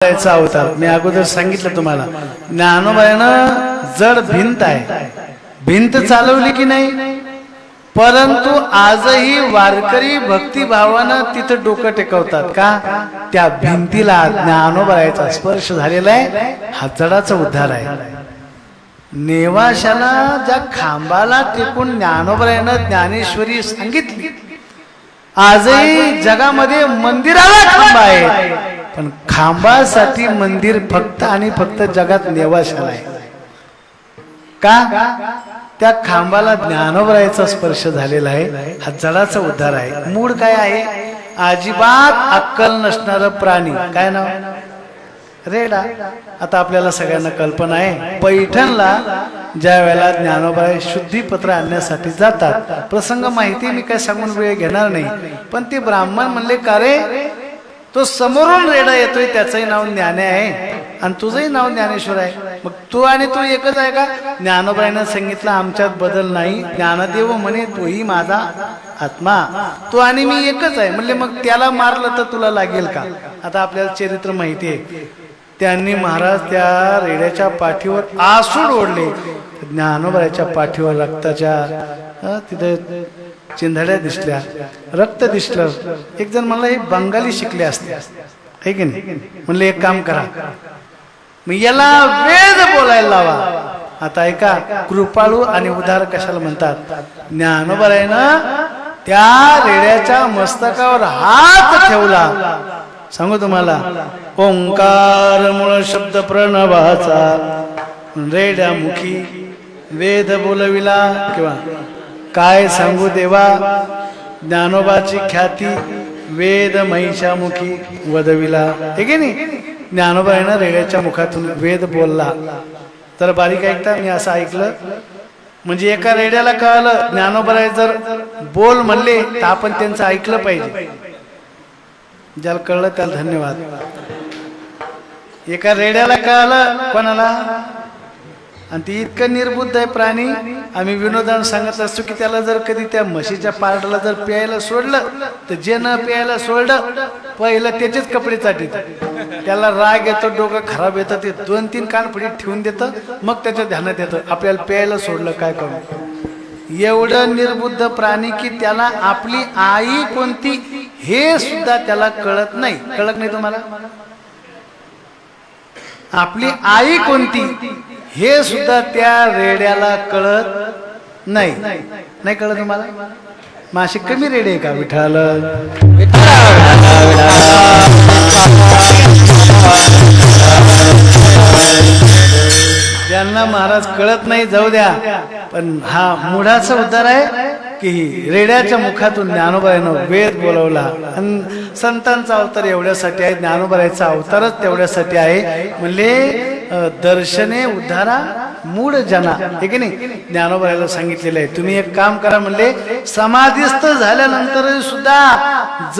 करायचा अवतार. मी अगोदर सांगितलं तुम्हाला. ज्ञानोबायानं जड भिंत आहे. भिंत चालवली की नाही? परंतु आजही वारकरी भक्तिभावानं तिथं डोकं टेकवतात का? त्या भिंतीला ज्ञानोबायाचा स्पर्श झालेला आहे. हा जडाचा उद्धार आहे. नेवाशाला ज्या खांबाला टेकून ज्ञानोबरायानं ज्ञानेश्वरी सांगितली आजही जगामध्ये मंदिराला खांबा आहे पण खांबासाठी मंदिर फक्त आणि फक्त जगात नेवाशाला आहे. का? त्या खांबाला ज्ञानोबरायचा स्पर्श झालेला आहे. हा जडाचा उद्धार आहे. मूळ काय आहे? अजिबात अक्कल नसणार प्राणी. काय नाव? रेडा. आता आपल्याला सगळ्यांना कल्पना आहे. पैठणला ज्या वेळेला ज्ञानोबराय शुद्धीपत्र आणण्यासाठी जातात. प्रसंग माहिती मी काय सांगून वेळ घेणार नाही. पण ते ब्राह्मण म्हणले का रे? तो समोरून रेडा येतोय त्याचंही नाव ज्ञाने आहे. आणि तुझंही नाव ज्ञानेश्वर आहे. मग तू आणि तू एकच आहे का? ज्ञानोबाईनं सांगितलं आमच्यात बदल नाही. ज्ञानदेव म्हणे तोही माझा आत्मा. तू आणि मी एकच आहे. म्हणले मग त्याला मारलं तर तुला लागेल का? आता आपल्याला चरित्र माहिती आहे. त्यांनी महाराज त्या रेड्याच्या पाठीवर आसूड ओढले. ज्ञानोबाईच्या पाठीवर रक्ताच्या तिथे चिंधड्या दिसल्या रक्त दिसलं. एक जण मला हे बंगाली शिकले असते. आहे की नाही? म्हणलं एक काम करा. मग याला वेद बोलायला लावा. आता ऐका कृपाळू आणि उदार कशाला म्हणतात? ज्ञानोबरायनं त्या रेड्याच्या मस्तकावर हात ठेवला. सांगू तुम्हाला ओंकार मूळ शब्द प्रणवाचा. रेड्या मुखी वेद बोलविला किंवा काय सांगू देवा? ज्ञानोबाची ख्याती वेद महिषामुखी वदविला. हे की नाही? ना रेड्याच्या मुखातून वेद बोलला. तर बारीक ऐकता मी असं ऐकलं. म्हणजे एका रेड्याला कळलं ज्ञानोबराय जर बोल म्हणले तर आपण त्यांचं ऐकलं पाहिजे. ज्याला कळलं त्याला धन्यवाद. एका रेड्याला कळलं कोणाला? आणि ती इतकं निर्बुद्ध आहे प्राणी आम्ही विनोदानं सांगत असतो की त्याला जर कधी त्या म्हशीच्या पारडाला जर प्यायला सोडलं तर जे न प्यायला सोडलं पहिलं त्याचेच कपडे चाटीत. त्याला राग येतो डोकं खराब येतं ते दोन तीन कानफडीत ठेवून देतं मग त्याच्या ध्यानात येतं आपल्याला प्यायला सोडलं काय करू? एवढं निर्बुद्ध प्राणी की त्याला आपली आई कोणती हे सुद्धा त्याला कळत नाही. कळत नाही तुम्हाला? आपली आई कोणती हे सुद्धा त्या रेड्याला कळत नाही. नाही कळत तुम्हाला? मासे कमी रेडे आहे का विठाल ज्यांना महाराज कळत नाही जाऊ द्या. पण हा मुढाचा उद्धार आहे की रेड्याच्या मुखातून ज्ञानोबाईनं वेद बोलवला. आणि संतांचा अवतार एवढ्यासाठी आहे ज्ञानोबरायचा अवतारच तेवढ्यासाठी आहे. म्हणजे दर्शने उद्धारा मूळ जना. हे की नाही? ज्ञानोबरायला सांगितलेलं आहे. तुम्ही एक काम करा म्हणले समाधीस्थ झाल्यानंतर सुद्धा